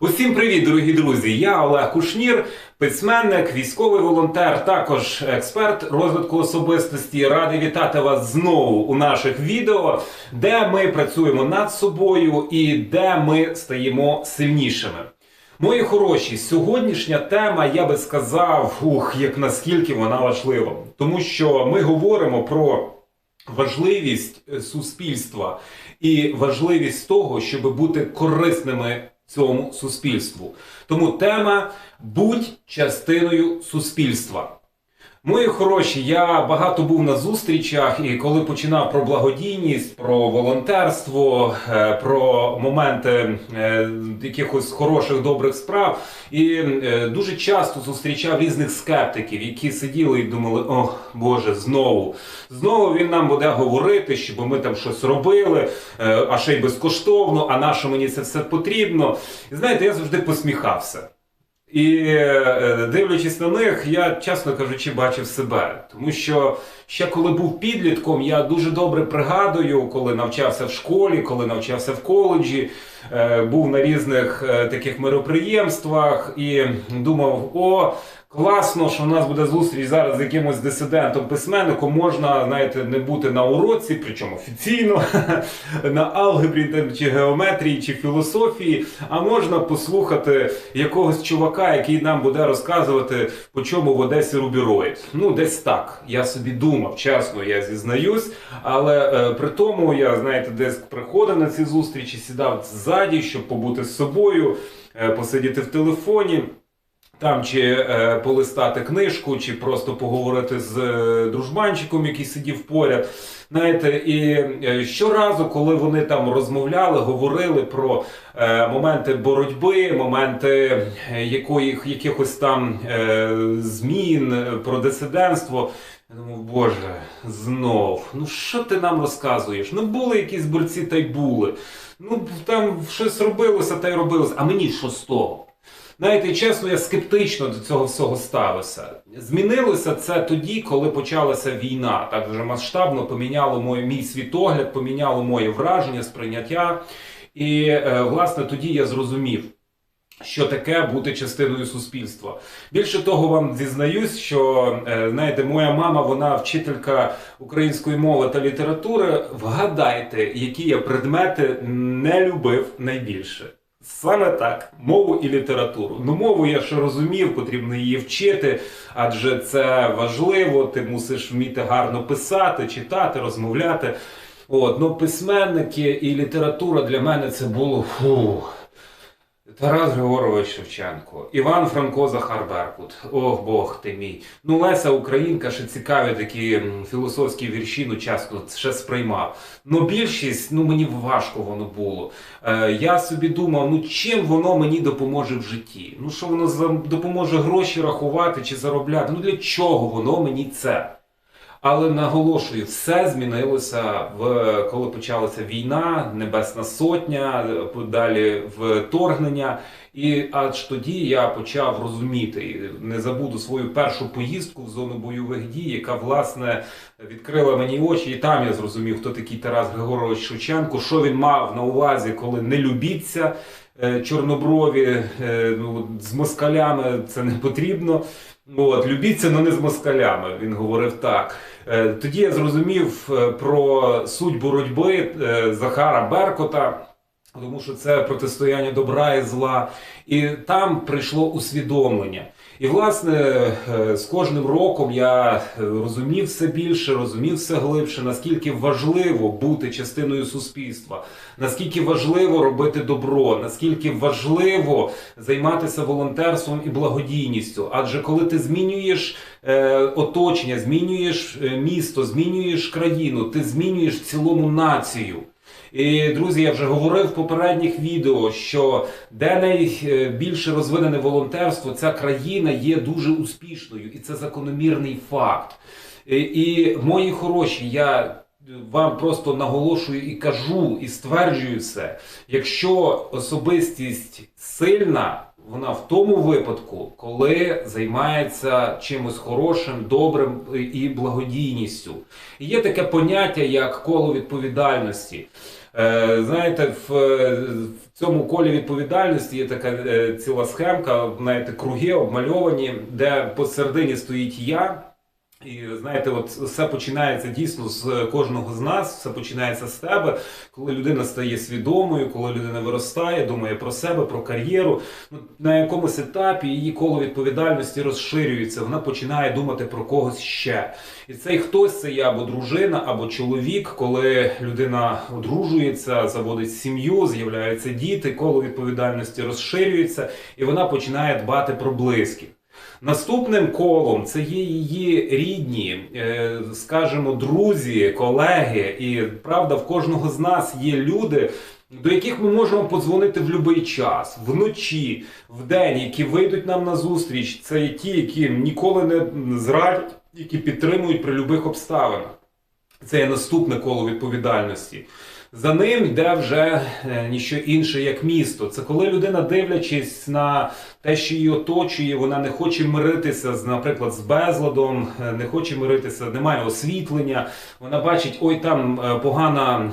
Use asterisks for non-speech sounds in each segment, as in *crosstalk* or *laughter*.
Усім привіт, дорогі друзі! Я Олег Кушнір, письменник, військовий волонтер, також експерт розвитку особистості. Радий вітати вас знову у наших відео, де ми працюємо над собою і де ми стаємо сильнішими. Мої хороші, сьогоднішня тема, я би сказав, ух, як наскільки вона важлива, тому що ми говоримо про важливість е, суспільства і важливість того, щоб бути корисними цьому суспільству. Тому тема будь частиною суспільства. Мої хороші, я багато був на зустрічах, і коли починав про благодійність, про волонтерство, е, про моменти е, якихось хороших добрих справ, і е, дуже часто зустрічав різних скептиків, які сиділи і думали: о Боже, знову, знову він нам буде говорити, щоб ми там щось робили, а ще й безкоштовно, а на що мені це все потрібно. І знаєте, я завжди посміхався. І е, дивлячись на них, я, чесно кажучи, бачив себе. Тому що ще коли був підлітком, я дуже добре пригадую, коли навчався в школі, коли навчався в коледжі, е, був на різних е, таких мероприємствах і думав: о, класно, що в нас буде зустріч зараз з якимось дисидентом письменником. Можна, знаєте, не бути на уроці, причому офіційно, *laughs* на алгебрі чи геометрії, чи філософії, а можна послухати якогось чувака, який нам буде розказувати, по чому в Одесі рубіроїд. Ну, десь так. Я собі думав, чесно, я зізнаюсь. Але е, при тому я, знаєте, десь приходив на ці зустрічі, сідав ззаді, щоб побути з собою, е, посидіти в телефоні. Там чи е, полистати книжку, чи просто поговорити з е, дружбанчиком, який сидів поряд. Знаєте, і е, щоразу, коли вони там розмовляли, говорили про е, моменти боротьби, моменти е, якої, якихось там е, змін, е, про дисидентство. Я думав, Боже, знов, ну що ти нам розказуєш? Ну були якісь борці, та й були. Ну там щось робилося, та й робилося. А мені що з того? Знаєте, чесно, я скептично до цього всього ставився. Змінилося це тоді, коли почалася війна. Так вже масштабно поміняло моє, мій світогляд, поміняло моє враження, сприйняття. І е, власне тоді я зрозумів. Що таке бути частиною суспільства? Більше того, вам зізнаюсь, що е, знаєте, моя мама, вона вчителька української мови та літератури. Вгадайте, які я предмети не любив найбільше. Саме так, мову і літературу. Ну, мову я ще розумів, потрібно її вчити, адже це важливо, ти мусиш вміти гарно писати, читати, розмовляти. От, ну, письменники і література для мене це було фух. Тарас Григорович Шевченко, Іван Франко Захар Беркут. Ох Бог ти мій. Ну, Леся Українка ще цікаві такі філософські вірші, ну часто ще сприймав. Ну, більшість, ну мені важко воно було. Е, я собі думав, ну чим воно мені допоможе в житті? Ну що воно допоможе гроші рахувати чи заробляти? Ну для чого воно мені це? Але наголошую, все змінилося в коли почалася війна, Небесна Сотня, далі вторгнення. І аж тоді я почав розуміти, не забуду свою першу поїздку в зону бойових дій, яка власне відкрила мені очі, і там я зрозумів, хто такий Тарас Григорович Шевченко, що він мав на увазі, коли не любіться е, чорноброві е, ну, з москалями це не потрібно. От, любіться, але не з москалями. Він говорив так. Е, Тоді я зрозумів е, про суть боротьби е, Захара Беркота, тому що це протистояння добра і зла. І там прийшло усвідомлення. І, власне, е, з кожним роком я е, розумів все більше, розумів все глибше, наскільки важливо бути частиною суспільства, наскільки важливо робити добро, наскільки важливо займатися волонтерством і благодійністю. Адже коли ти змінюєш е, оточення, змінюєш місто, змінюєш країну, ти змінюєш цілому націю. І, друзі, я вже говорив в попередніх відео, що де найбільше розвинене волонтерство, ця країна є дуже успішною, і це закономірний факт. І, і мої хороші, я вам просто наголошую і кажу, і стверджую це. Якщо особистість сильна, вона в тому випадку, коли займається чимось хорошим, добрим і благодійністю. І є таке поняття, як коло відповідальності. Е, Знаєте, в, в цьому колі відповідальності є така е, ціла схемка, знаєте, круги обмальовані, де посередині стоїть я. І знаєте, от все починається дійсно з кожного з нас, все починається з тебе, коли людина стає свідомою, коли людина виростає, думає про себе, про кар'єру. Ну, на якомусь етапі її коло відповідальності розширюється, вона починає думати про когось ще. І цей хтось це є або дружина, або чоловік, коли людина одружується, заводить сім'ю, з'являються діти, коло відповідальності розширюється, і вона починає дбати про близьких. Наступним колом це є її рідні, е, скажімо, друзі, колеги. І правда, в кожного з нас є люди, до яких ми можемо подзвонити в будь-який час, вночі, вдень, які вийдуть нам на зустріч. Це ті, які ніколи не зрадять, які підтримують при будь-яких обставинах. Це є наступне коло відповідальності. За ним йде вже е, ніщо інше, як місто. Це коли людина, дивлячись на те, що її оточує, вона не хоче миритися з, наприклад, з безладом, е, не хоче миритися, немає освітлення. Вона бачить, ой, там е, погана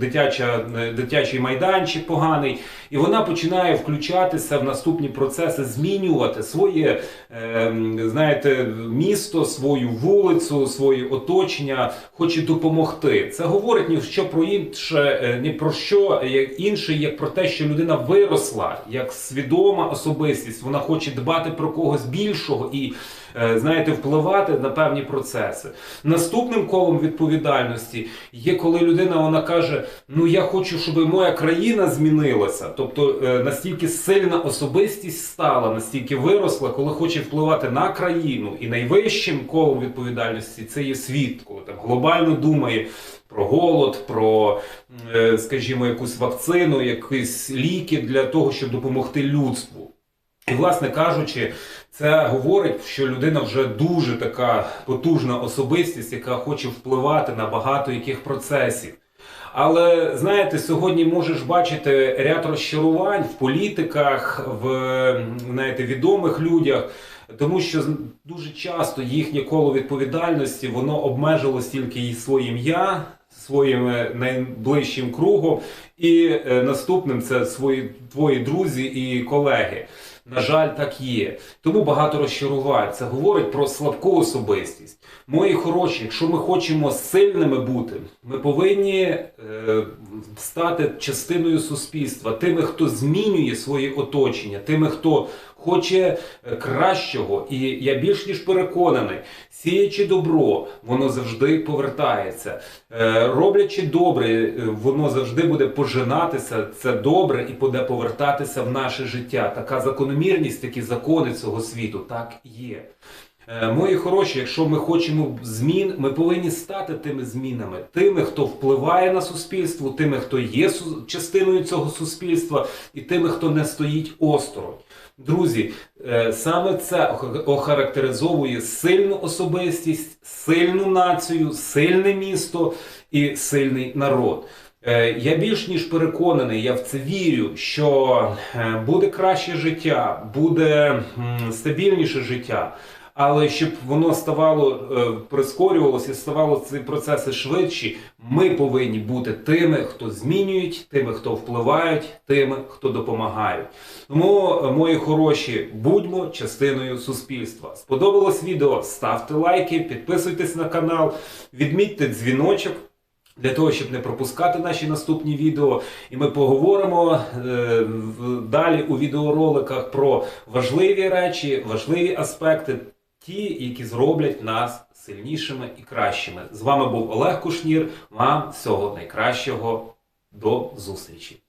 дитяча, дитячий майданчик поганий, і вона починає включатися в наступні процеси, змінювати своє, е, знаєте, місто, свою вулицю, своє оточення, хоче допомогти. Це говорить ні що про інше, е, ні про що як інше, як про те, що людина виросла як свідома особистість. Вона хоче дбати про когось більшого і. Е, Знаєте, впливати на певні процеси. Наступним колом відповідальності є, коли людина вона каже: Ну я хочу, щоб моя країна змінилася. Тобто е, настільки сильна особистість стала, настільки виросла, коли хоче впливати на країну, і найвищим колом відповідальності це є світ, коли там глобально думає про голод, про, е, скажімо, якусь вакцину, якісь ліки для того, щоб допомогти людству. І, власне кажучи, це говорить, що людина вже дуже така потужна особистість, яка хоче впливати на багато яких процесів. Але знаєте, сьогодні можеш бачити ряд розчарувань в політиках, в знаєте, відомих людях, тому що дуже часто їхнє коло відповідальності воно обмежилось тільки і своїм я, своїм найближчим кругом, і е, наступним це свої твої друзі і колеги. На жаль, так є. Тому багато розчарувань. Це говорить про слабку особистість. Мої хороші, якщо ми хочемо сильними бути, ми повинні е, стати частиною суспільства, тими, хто змінює своє оточення, тими, хто хоче е, кращого. І я більш ніж переконаний, сіячи добро, воно завжди повертається. Е, роблячи добре, е, воно завжди буде пожинатися. Це добре і буде повертатися в наше життя. Така закономірність, такі закони цього світу так є. Е, Мої хороші, якщо ми хочемо змін, ми повинні стати тими змінами, тими, хто впливає на суспільство, тими, хто є частиною цього суспільства, і тими, хто не стоїть осторонь. Друзі, е, саме це охарактеризовує сильну особистість, сильну націю, сильне місто і сильний народ. Е, Я більш ніж переконаний, я в це вірю, що е, буде краще життя, буде стабільніше життя. Але щоб воно ставало е, прискорювалося, ставало ці процеси швидші, ми повинні бути тими, хто змінюють, тими, хто впливають, тими, хто допомагають. Тому, мої хороші, будьмо частиною суспільства. Сподобалось відео? Ставте лайки, підписуйтесь на канал, відмітьте дзвіночок. Для того, щоб не пропускати наші наступні відео, і ми поговоримо е, далі у відеороликах про важливі речі, важливі аспекти, ті, які зроблять нас сильнішими і кращими. З вами був Олег Кушнір. Вам всього найкращого. До зустрічі!